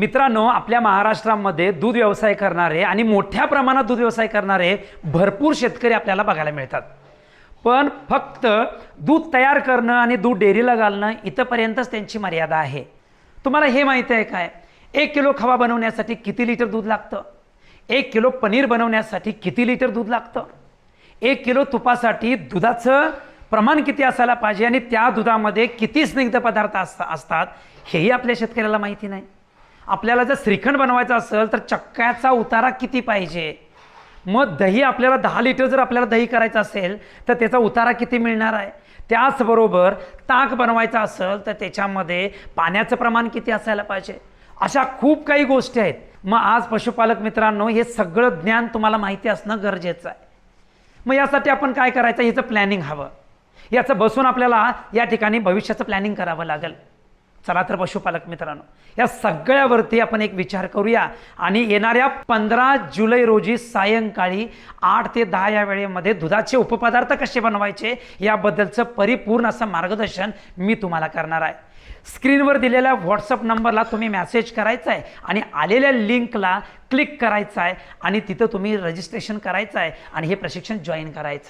मित्रांनो आपल्या महाराष्ट्रामध्ये दूध व्यवसाय करणारे आणि मोठ्या प्रमाणात दूध व्यवसाय करणारे भरपूर शेतकरी आपल्याला बघायला मिळतात. पण फक्त दूध तयार करणं आणि दूध डेअरीला घालणं इथंपर्यंतच त्यांची मर्यादा आहे. तुम्हाला हे माहिती आहे काय? एक किलो खवा बनवण्यासाठी किती लिटर दूध लागतं? एक किलो पनीर बनवण्यासाठी किती लिटर दूध लागतं? एक किलो तुपासाठी दुधाचं प्रमाण किती असायला पाहिजे आणि त्या दुधामध्ये किती स्निग्ध पदार्थ असतात हेही आपल्या शेतकऱ्याला माहिती नाही. आपल्याला जर श्रीखंड बनवायचं असेल तर चक्क्याचा उतारा किती पाहिजे? मग दही आपल्याला दहा लिटर जर आपल्याला दही करायचं असेल तर त्याचा उतारा किती मिळणार आहे? त्याचबरोबर ताक बनवायचा असेल तर त्याच्यामध्ये पाण्याचं प्रमाण किती असायला पाहिजे? अशा खूप काही गोष्टी आहेत. मग आज पशुपालक मित्रांनो हे सगळं ज्ञान तुम्हाला माहिती असणं गरजेचं आहे. मग यासाठी आपण काय करायचं? ह्याचं प्लॅनिंग हवं. याचं बसून आपल्याला या ठिकाणी भविष्याचं प्लॅनिंग करावं लागेल. चला तर पशुपालक मित्रांनो या सगळ्यावरती आपण एक विचार करूया. आणि येणाऱ्या पंधरा जुलै रोजी सायंकाळी आठ ते दहा या वेळेमध्ये दुधाचे उपपदार्थ कसे बनवायचे याबद्दलचं परिपूर्ण असं मार्गदर्शन मी तुम्हाला करणार आहे. स्क्रीनवर दिलेल्या व्हॉट्सअप नंबरला तुम्ही मॅसेज करायचा आहे आणि आलेल्या लिंकला क्लिक करायचं आहे आणि तिथं तुम्ही रजिस्ट्रेशन करायचं आहे आणि हे प्रशिक्षण जॉईन करायचं आहे.